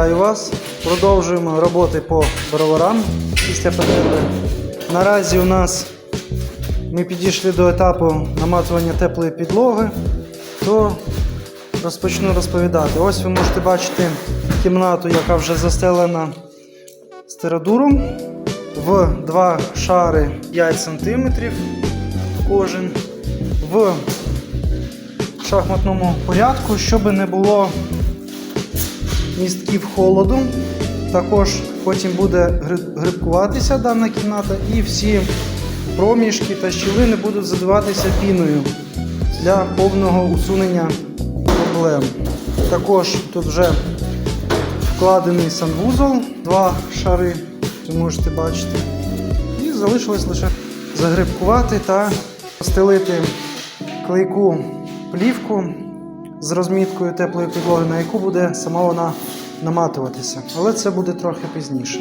Вітаю вас. Продовжуємо роботи по броварам після перерви. Наразі у нас ми підійшли до етапу наматування теплої підлоги, то розпочну розповідати. Ось ви можете бачити кімнату, яка вже застелена стерадуром в два шари 5 см кожен. В шахматному порядку, щоб не було містків холоду. Також потім буде грибкуватися дана кімната і всі проміжки та щілини будуть задаватися піною для повного усунення проблем. Також тут вже вкладений санвузол, два шари, ви можете бачити. І залишилось лише загрибкувати та постелити клейку плівку з розміткою теплої підлоги, на яку буде сама вона наматуватися. Але це буде трохи пізніше.